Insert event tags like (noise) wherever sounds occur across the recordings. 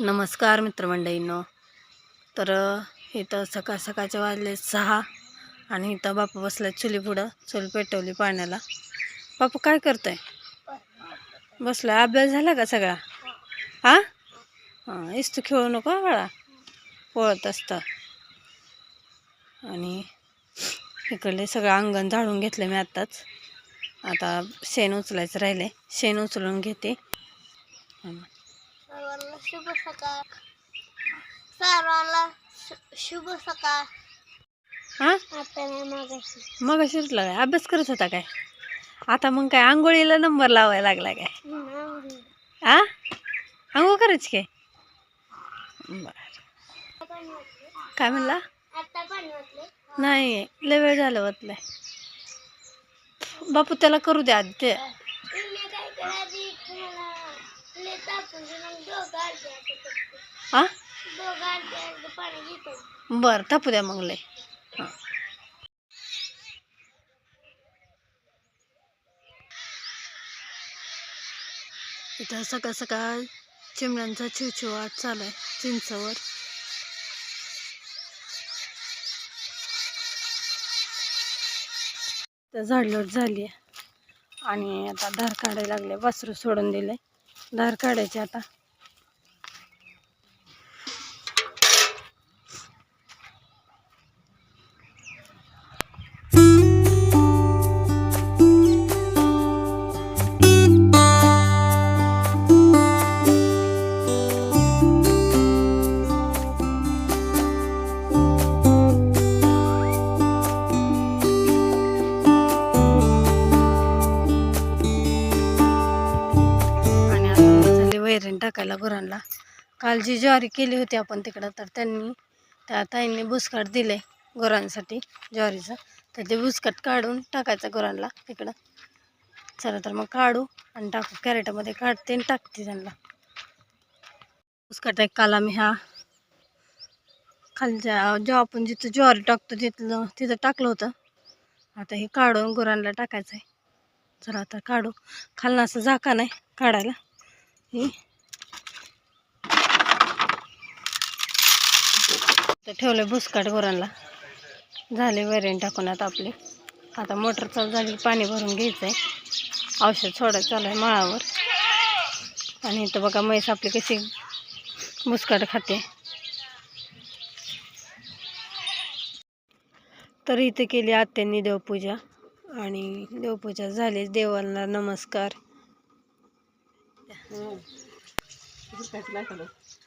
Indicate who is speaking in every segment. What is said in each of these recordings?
Speaker 1: नमस्कार मित्रमंडळींनो. तर इथं सकाळ सकाळचे वाजले सहा आणि इथं बापू बसला चुली पुढं चुली पेटवली पाण्याला. बापू काय करतोय? बसलाय अभ्यास झाला का सगळा? हा हां इस्तू खेळू नको बाळा. पळत असतं. आणि इकडले सगळं अंगण झाडून घेतलं मी आत्ताच. आता शेण उचलायचं राहिले शेण उचलून घेते. हं.
Speaker 2: सर्वांना शुभ सकाळ. सर्वांना शुभ सकाळ.
Speaker 1: हां?
Speaker 2: आता नाही मागाशी
Speaker 1: मग शिरला काय? अभ्यास करत होता काय? आता मग काय आंघोळीला नंबर लावायला लागला काय. आ? आंघोळ करायची काय? बर. काय म्हणला. नाही लय वेळ झालं वाटलंय बापू त्याला करू द्या ते? हा
Speaker 2: बरं
Speaker 1: बर तापू द्या मग लय. हां. इथं सकाळ सकाळ चिमण्यांचा चिवचिवाट चालू आहे चिंचवर. तर झाडलोट झाली आहे आणि आता धार काढायला लागले वासरू सोडून दिले. धार काढायची आता. आपल्या गुरांना. काल जी ज्वारी केली होती आपण तिकडं तर त्यांनी त्या ताईंनी बुसकाट दिले गुरांसाठी ज्वारीचं. तर ते बुसकाट काढून टाकायचं गुरांना तिकडं. चला तर मग काढू आणि टाकू. कॅरेटामध्ये काढते आणि टाकते त्यांना. बुसकाट एक काल आम्ही ह्या खालच्या जेव्हा आपण जिथं ज्वारी टाकतो तिथलं तिथं टाकलं होतं. आता हे काढून गुरांना टाकायचं आहे चला आता काढू. खालना असं झाका नाही काढायला. ही तर ठेवले भुसकाट गुरांना. झाले वैरण टाकून आता आपले. आता मोटर चालू झाली पाणी भरून घ्यायचं आहे औषध सोडायचं चालू आहे माळावर. आणि इथं बघा म्हैस आपली कशी भुसकाट खाते. तर इथे केली आत्यांनी देवपूजा. आणि देवपूजा झाली. देवाला नमस्कार.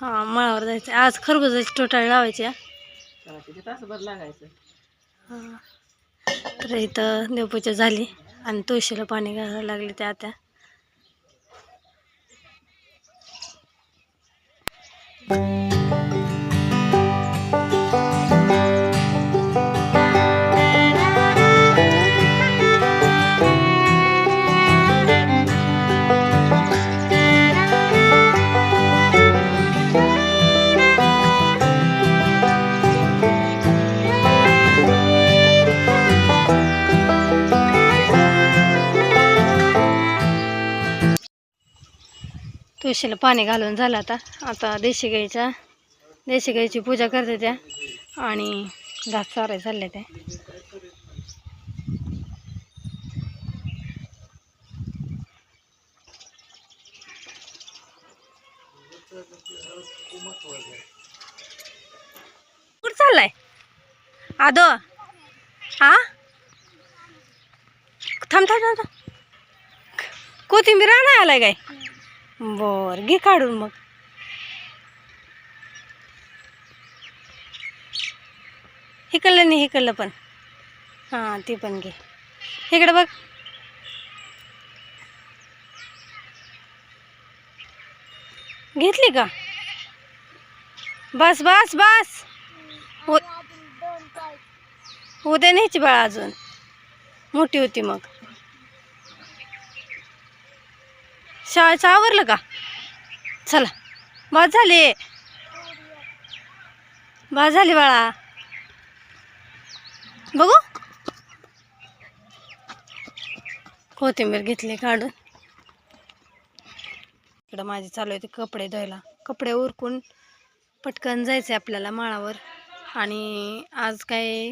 Speaker 1: हां मळावर जायचं. आज खरबुजाची टोटाळ लावायची हां. तर इथं देवपूजा झाली आणि तुळशीला पाणी घालायला लागले त्या त्या तुळशीला पाणी घालून झालं आता. आता देशी गाईच्या देशी गाईची पूजा करते त्या. आणि घास सारे चालले त्या कुठं चाललाय? आदो. हा थांब थांब थांब कोथिंबीर आणाय आलाय काय? बर घे काढून मग. हिकडलं नाही हिकडलं पण. हां ती पण घे. इकडे बघ. घेतली का? बस बस बस. उ- उद्या न्यायची बाळा अजून. मोठी होती मग. शाळेचं आवरलं का? चला. बस झाली. बस झाली बाळा. बघू. कोथिंबीर घेतली काढून. इकडं माझे चालू आहे ते कपडे धुवायला. कपडे उरकून पटकन जायचं आहे आपल्याला माळावर. आणि आज काय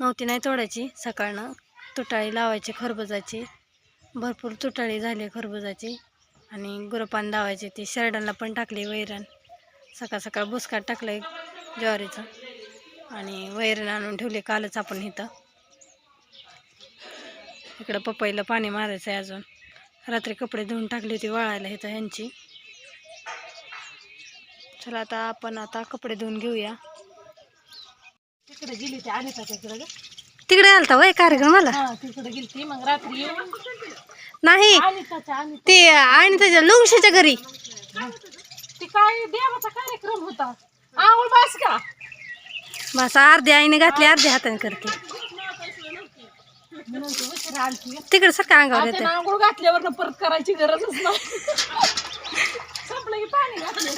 Speaker 1: नव्हती नाही तोडायची. सकाळनं तुटाळी लावायची खरबुजाची. भरपूर तुटाळी झाली खरबुजाची. आणि गुरपान लावायची ती शर्डांना पण टाकली वैरण. सकाळ सकाळ बुसकाट टाकलं एक ज्वारीचं. आणि वैरण आणून ठेवली कालच आपण इथं. इकडं पपईला पाणी मारायचं आहे अजून. रात्री कपडे धुवून टाकली होती वाळायला इथं ह्यांची. चला आता आपण आता कपडे धुवून घेऊया.
Speaker 3: तिकडे गेली ती अनिता तिकडे
Speaker 1: तिकडे आलता वय कार्यक्रमाला?
Speaker 3: तिकडे गेली ती मग रात्री येऊन
Speaker 1: नाही.
Speaker 3: अनिताच्या अनिता
Speaker 1: ते आणि त्याच्या लुंगशीच्या घरी
Speaker 3: ती काय देवाचा कार्यक्रम होता? आंघोळ बास का?
Speaker 1: बस अर्धी आईने घातली अर्धी हाताने करते.
Speaker 3: उशिरा आलती.
Speaker 1: तिकडे सारखं अंगावर
Speaker 3: आता
Speaker 1: येते
Speaker 3: आंघोळ घातल्यावर परत करायची गरजच नाही. संपलं की पाणी घातलं.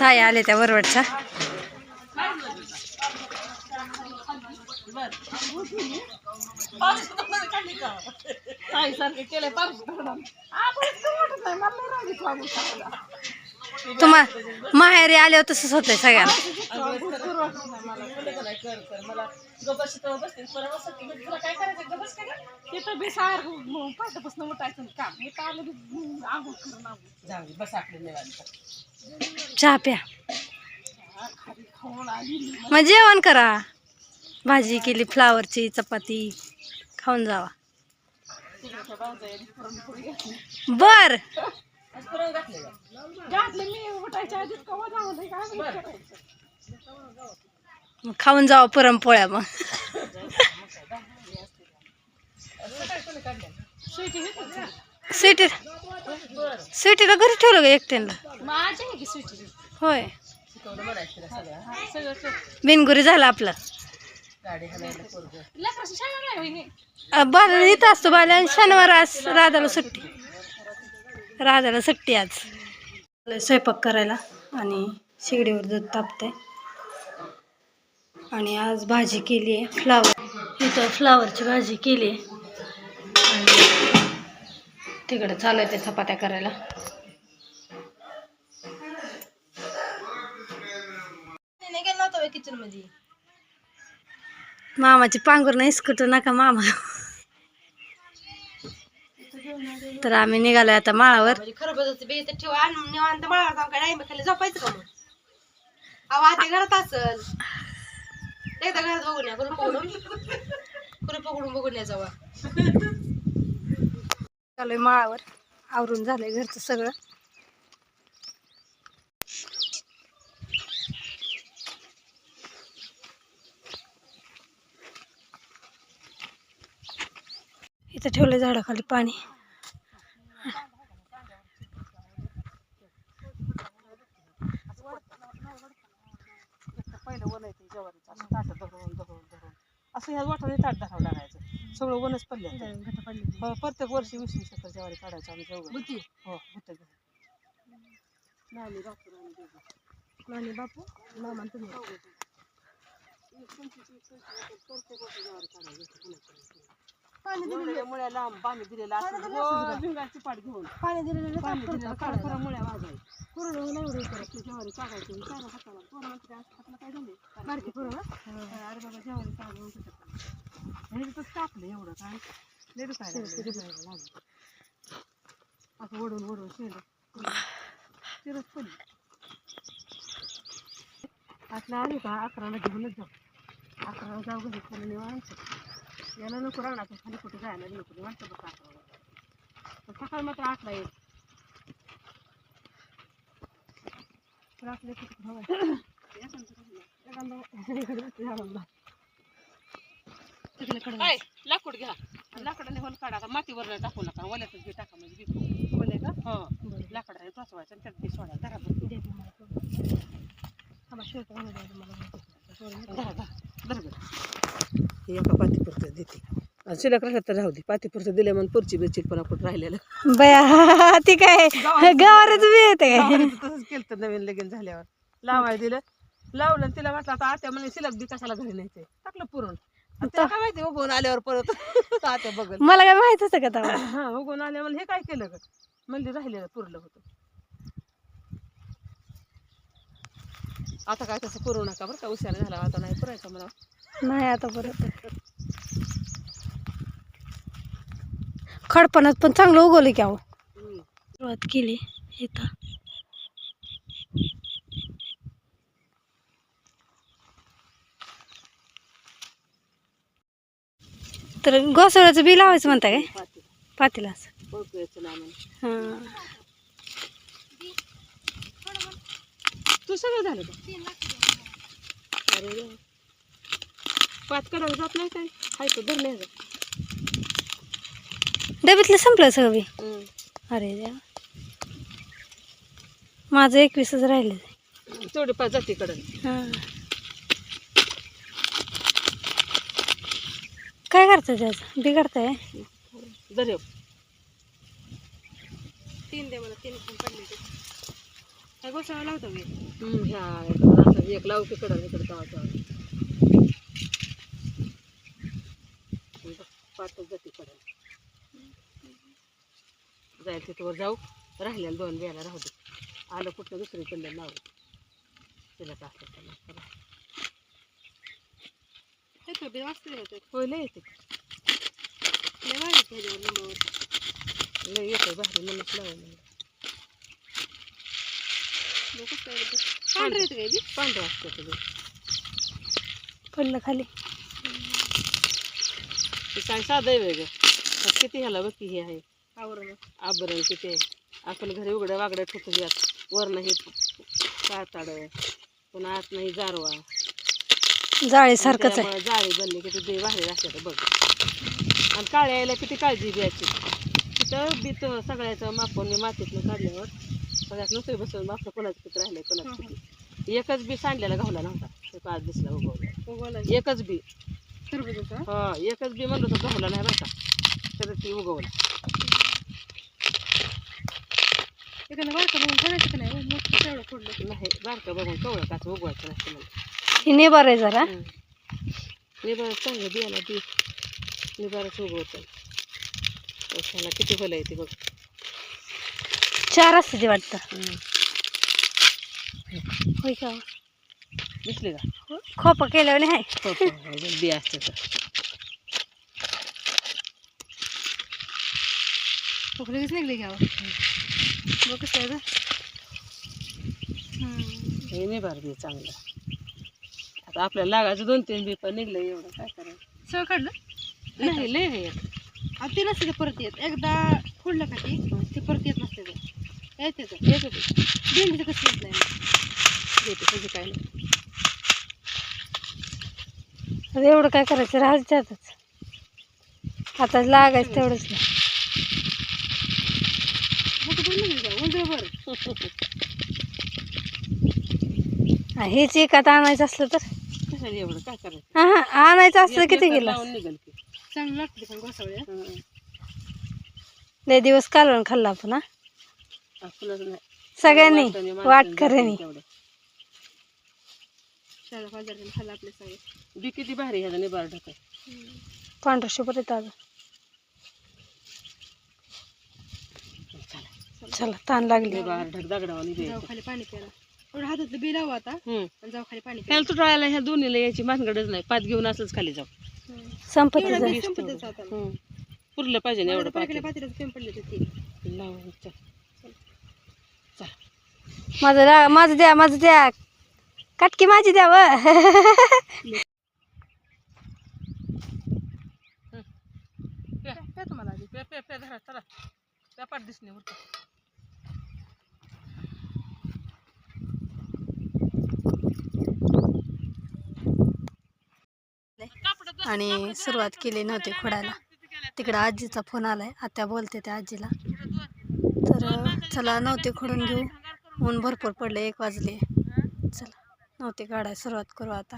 Speaker 1: ताई आले त्या वरवटच्या
Speaker 3: ताई सारखं केलंय पारस आंघोळच करू वाटत नाही मला लय राग तुम्हाला आंघोळ करायला.
Speaker 1: तुम्हा माहेरी आल्यावर तसंच होतंय सगळ्यांना
Speaker 3: तिथं बी सार उठायचं आलं बस
Speaker 1: चहा प्या मग जेवण करा भाजी केली फ्लावरची चपाती खाऊन जावा. बर. खाऊन जावा पुरणपोळ्या मग? स्वीटी स्वीटीला घरी ठेवलं का एकट्याला होय. बिनगुरी झालं आपलं. बाला इथं असतो बाला आणि शनिवार आज राधाला सुट्टी. राधाला सुट्टी आज. स्वयंपाक करायला आणि शेगडीवर दूध तापते आणि आज भाजी केली आहे फ्लावर. इथं फ्लावरची भाजी केली आहे आणि तिकडं चालू आहे ते चपात्या करायला. मामाची पांघर नाही इसकटू नका मामा. तर आम्ही निघालोय आता माळावर.
Speaker 4: बे तर ठेवा निवांत माळावर जाऊन काय खाली झोपायचं का मग? अहो आता घरात असल. एकदा घरात बघून या पकडून पकडून बघून या जावा.
Speaker 1: माळावर. आवरून झालंय घरचं सगळं. इथं ठेवलंय झाडाखाली पाणी.
Speaker 3: पहिलं वन येते ज्वारीचं असं ताटं धरून धरून धरून. असं ह्या वाटाने ताट धरावं लागायचं. सगळं वनच पडले हो, प्रत्येक वर्षी वीस वीस एकर ज्वारी काढायचं हो. नानी बापू नानी मामा तुम्ही. प्रत्येक वर्षी ज्वारी काढायची पाणी दिलेलं मुळ्या लांब पाणी दिलेलं असं भिंगाची पाट घेऊन.
Speaker 1: पाणी दिलेलं
Speaker 3: पाणी दिलेलं खरं खरं मुळ्या वाजायची पूर्ण नाही उडे करत ज्वारी काढायची चारा हाताला? पोरं म्हणते आज हाताला काय झाले बारकी पोरं ना अरे बाबा ज्वारी काढून हे तिथंच टाकलं एवढं काय? लय दुखायला लागलं, दुखायला लागलं. असं ओढून ओढून शेलं चिरच पडली आता आली का अकराला घेऊनच जाऊ. अकराला जाऊ घरी कोणी निवांत याला नको राहणार खाली कुठे जायला नको बस अकराला पण सकाळ मात्र आठला येईल आपल्या किती (laughs) हवं लाकूड घ्या. लाकडाने होल काढा आता मातीवर टाकू नका. ओल्यातच बी टाका म्हणजे बी ओले का? हो. लाकडाने टोचवायचं आणि त्यात बी सोडा. धरा बरं. धरा, धरा, हे एका पातीपुरतं देते. शिल्लक राहिलं तर राहू दे. पातीपुरतं दिले म्हणून पुरची बिरची पण आपण राहिलेलं.
Speaker 1: बया ती काय? गावावरच बी येते काय?
Speaker 3: तसंच केलं तर नवीन लगीन झाल्यावर. लावाय दिलं. लावलं आणि तिला म्हटलं आता आत्या म्हणे शिल्लक बी कशाला घरी न्यायचे टाकलं पुरण आणि तिला काय माहिती उगवून आल्यावर परत. आत्या बघल.
Speaker 1: मला काय माहीत होतं का तेव्हा?
Speaker 3: हा उगवून आल्यावर हे काय केलं ग? म्हणजे राहिलेलं पुरलं होतं. आता काय तसं करू नका बरं का उशार झाला आता नाही पुरायचं मला
Speaker 1: नाही आता परत. खडपणात पण चांगलं उगवलं की अहो. सुरुवात केली इथं. तर घोसळ्याचं बी लावायचं म्हणता काय?
Speaker 3: पातीलाच.
Speaker 1: पातीला हां.
Speaker 3: तू सगळं झालं पात करायला जात नाही काय तो धरण्याचं
Speaker 1: डब्यातलं संपलं सगळं बी अरे द्या माझं एकवीसच राहिले
Speaker 3: तेवढे पाच जाती कडं
Speaker 1: हां काय करताय त्याचं बिघडताय
Speaker 3: दर्या
Speaker 4: तीन दे मला तीन पडले ते काय गोसाळा लावतो मी
Speaker 3: ह्या एक लावू की कडं इकडं पाचच जाती कडं जायला तिथवर जाऊ. राहिलेल्या दोन वेळाला राहू दे. आलं कुठलं दुसरी कडलं लावू तिला
Speaker 4: होते
Speaker 3: होय लय येते.
Speaker 4: लय
Speaker 3: येते भारी म्हणूनच लावू म्हणलं
Speaker 4: लोकच काय बोलतात. पांढरे
Speaker 3: पांढरं असतं तुझं
Speaker 1: पडलं खाली.
Speaker 3: काय साधं आहे वेगळं किती ह्याला बघ की हे आहे.
Speaker 4: आवरण.
Speaker 3: आभरण किती आहे. आपण घरी उघड्या वागड्या ठेवतो यात वरनं हे काताड पुन्हा आत नाही जारवा.
Speaker 1: जाळीसारखंच आहे.
Speaker 3: त्यामुळं जाळी बनली किती दे बाहेर असतात बघ. आणि काळ्या यायला किती काळजी घ्यायची. तिथं बीत सगळ्याचं मापून मी मातीतनं काढल्यावर सगळ्यात नुसतं बसून माप कोणाचं किती राहिले कोणाचं किती. एकच बी सांडलेला घावला नव्हता. ते पाच दिसला उगवला.
Speaker 4: उगवला.
Speaker 3: एकच बी.
Speaker 4: टरबूजाचा
Speaker 3: हा? एकच बी म्हणलं तर घावला नाही बरं का. तर ती उगवला.
Speaker 4: एखादं बारका बघून करायचं का नाही? हो, मोठं तेवढं फोडलं.
Speaker 3: नाही बारका बघून कवळं काच उगवायचं नसतं मला
Speaker 1: ही निबार आहे जरा
Speaker 3: निबार चांगलं बियाला बी निबारच उगवतं. त्याला किती फलं येते बघ.
Speaker 1: चार असते ते वाटतं. होय का?
Speaker 3: दिसले का?
Speaker 1: खोपा केल्यावर नाही.
Speaker 3: हो, बी असते तर
Speaker 4: लगेच निघले घ्यावं बघ कसं.
Speaker 3: हे निबार बी चांगलं. आता आपल्याला लागायचं दोन तीन बी पण निघलं एवढं काय करायचं?
Speaker 4: सगळं काढलं?
Speaker 3: नाही लय आहे
Speaker 4: आता ते नसते ते परत येत. एकदा फोडलं का ती ते परत येत नसते ते. येते
Speaker 3: येते ते.
Speaker 4: भेंडीचं कसं येत नाही.
Speaker 3: येते त्याची काय नाही.
Speaker 1: आता एवढं काय करायचं? राहायचं त्यातच आता. लागायचं तेवढंच नाही. हेच एकात आणायचं असलं तर?
Speaker 3: कशाला एवढं काय करायचं
Speaker 1: हा हा, आणायचं असलं किती गेलं
Speaker 4: चांगलं लागते पण.
Speaker 1: लय दिवस कालवण खाल्ला आपण हा? सगळ्यांनी
Speaker 3: वाटणी, माणसाने
Speaker 4: खाल्लं सगळे.
Speaker 3: बी किती भारी ह्याचा निबार ढकाय
Speaker 1: पांढरा शुभ्र येतं अजून चला. ताण लागली.
Speaker 3: निबार ढक दगडावानी बी
Speaker 4: जाऊ
Speaker 3: येते.
Speaker 4: खाली पाणी प्यायला. थोडं हातातलं बी लावा आता.
Speaker 3: हं.
Speaker 4: आणि जाऊ खाली पाणी
Speaker 3: ह्याला तुटायला ह्या दोन्हीला यायची नाही. पाच घेऊन असंच खाली जाऊ.
Speaker 1: संपत
Speaker 4: एवढं
Speaker 1: जाईल.
Speaker 4: बी संपतच आता
Speaker 3: हं. पुरलं पाहिजे ना एवढं
Speaker 4: ते
Speaker 3: लावून चल. चल.
Speaker 1: माझं रा माझं द्या माझं द्या. कटकी माझी द्या
Speaker 3: चला.
Speaker 1: आणि सुरुवात केली नव्हती खोडायला. तिकडं आजीचा फोन आलाय. आत्या बोलते त्या आजीला. तर चला नव्हते खोडून घेऊ. ऊन भरपूर पडले एक वाजले. नव्हते काढायला सुरुवात करू आता.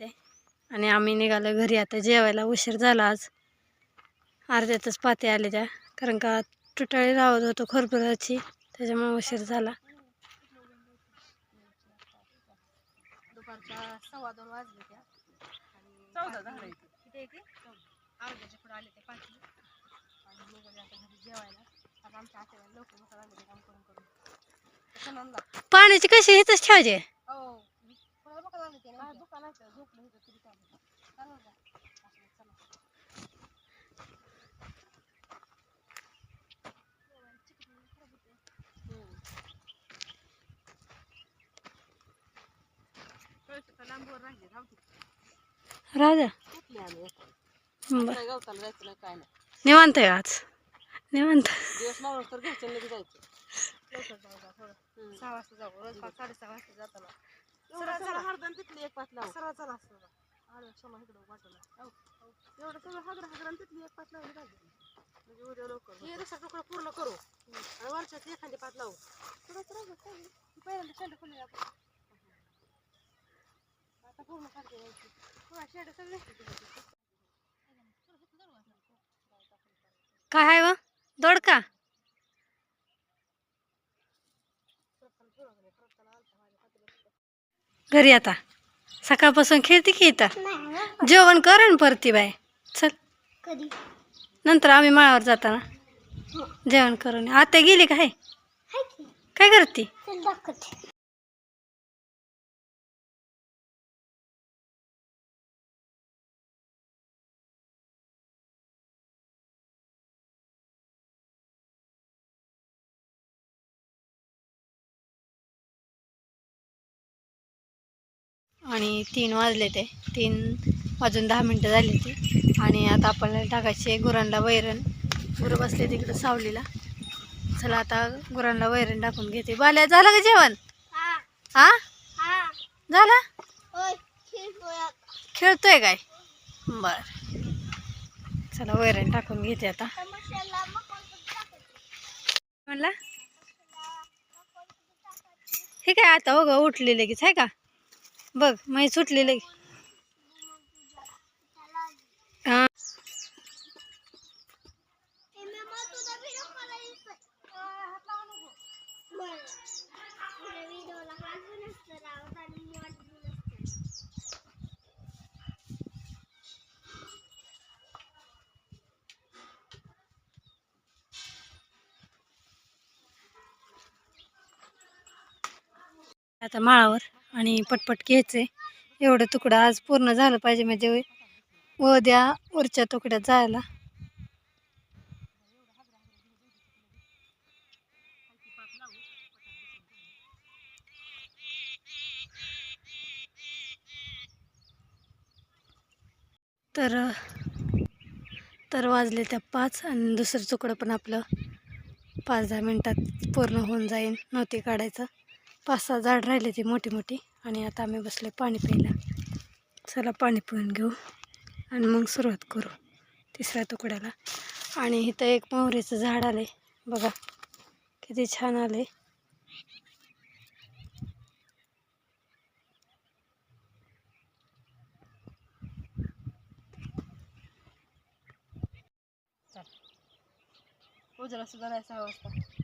Speaker 1: ते. आणि आम्ही निघालो घरी. आता जेवायला उशीर झाला आज. अर्ध्यातच पाते आले त्या. कारण का तुटाळी लावत होतो खरबुराची. त्याच्यामुळे उशीर झाला.
Speaker 4: जेवायला.
Speaker 1: पाण्याची कशी इथंच ठेवायचे?
Speaker 4: हो.
Speaker 1: राजा. निवांत आहे आज. निवांत.
Speaker 4: सहा वाजता जाऊ. रोज पाच साडेसहा वाजता जाताना. सरळ चला. हरदन तिथली एक पाच लावू सरळ चला सरळ. आडव्या क्षमा इकडं वाटलं एवढं सगळं हागरा हागरा तिथली एक पाच लावली पाहिजे म्हणजे उद्या लवकर. हे रस्ता तुकडा पूर्ण करू. आणि वरच्यात एखादी पाच लावू थोडं तर पहिल्यांदा शेंड खोलूया आता पूर्ण काढते यायची पुन्हा शेंड सगळे.
Speaker 1: काय आहे व? दोडका. घरी आता. सकाळपासून खेळते की इथं?
Speaker 2: हं.
Speaker 1: जेवण कर ना परती बाय चल.
Speaker 2: कधी?
Speaker 1: नंतर आम्ही माळावर जाताना. जेवण करून आता गेली काय काय करते? आणि तीन वाजले ते. तीन वाजून दहा मिनटं झाली ती. आणि आता आपल्याला टाकायचे गुरांना वैरण. गुरं बसले तिकडं सावलीला. चला आता गुरांना वैरण टाकून घेते. बाल्या झालं का जेवण?
Speaker 2: हा?
Speaker 1: झालं?
Speaker 2: खेळतोय
Speaker 1: काय? बर. चला वैरण टाकून घेते आता. म्हणला? हे काय आता हो ग उठली लगेच आहे का? बघ मी सुटली हा.
Speaker 2: मग
Speaker 1: आता माळावर. आणि पटपट घ्यायचे. एवढं तुकडं आज पूर्ण झालं पाहिजे म्हणजे उद्या वरच्या तुकड्यात जायला. तर तर वाजले त्या पाच आणि दुसरं तुकडं पण आपलं पाच दहा मिनटात पूर्ण होऊन जाईल नव्हती काढायचं. पाच सहा झाड राहिले ते मोठी मोठी आणि आता आम्ही बसले पाणी प्यायला. चला पाणी पिऊन घेऊ आणि मग सुरुवात करू तिसऱ्या तुकड्याला. आणि इथं एक मोहरीचं झाड आले बघा किती छान आले
Speaker 4: उजला सुद्धा नाही सहा वाजता.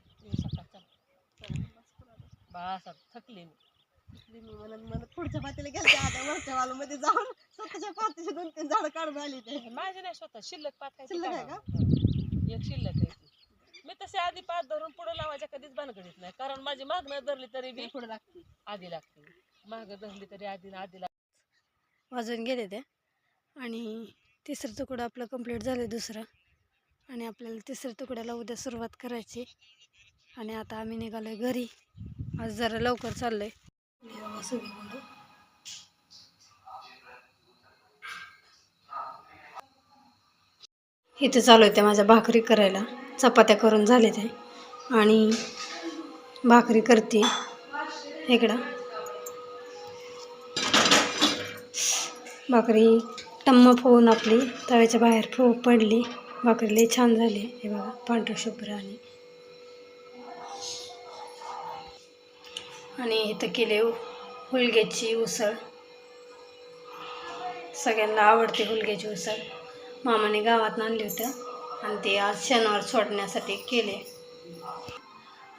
Speaker 4: बाळा थकले मी. थकली मी म्हणत म्हणत पुढच्या पातीला गेलते आता वरच्या वालूमध्ये जाऊन स्वतःच्या पातीचे दोन तीन झाडं काढून आली ते.
Speaker 3: माझे नाही स्वतः शिल्लक पाच काय ते
Speaker 4: शिल्लक आहे
Speaker 3: काढावं. एक शिल्लक आहे ती. मी तसे आधी पाच धरून पुढे लावायच्या कधीच भानगडीत नाही. कारण माझी मागणं धरली तरी बी
Speaker 4: पुढे लागते.
Speaker 3: आधी लागते. मागं धरली तरी आधी आधी लागते.
Speaker 1: वाजून गेले ते. आणि तिसरं तुकडं आपलं कंप्लीट झालं दुसरं. आणि आपल्याला तिसऱ्या तुकड्याला उद्या सुरुवात करायची. आणि आता आम्ही निघालोय घरी. आज जरा लवकर चाललंय. इथे चालू होत्या माझ्या भाकरी करायला. चपात्या करून झाले ते. आणि भाकरी करते. इकडं. भाकरी टम्म फोन आपली तव्याच्या बाहेर फो पडली. भाकरी लय छान झाली. हे बघा पांढरं शुभ्र आणि आणि इथं केले हुलग्याची उसळ. सगळ्यांना आवडते हुलग्याची उसळ. मामाने गावात आणली होतं आणि ते आज शनिवार सोडण्यासाठी केले.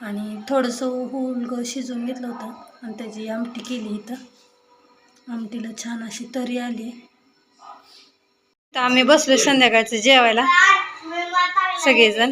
Speaker 1: आणि थोडंसं हुलगं शिजवून घेतलं होतं आणि त्याची आमटी केली इथं. आमटीला छान अशी तरी आली. तर आम्ही बसलो संध्याकाळचं जेवायला.
Speaker 2: सगळेजण.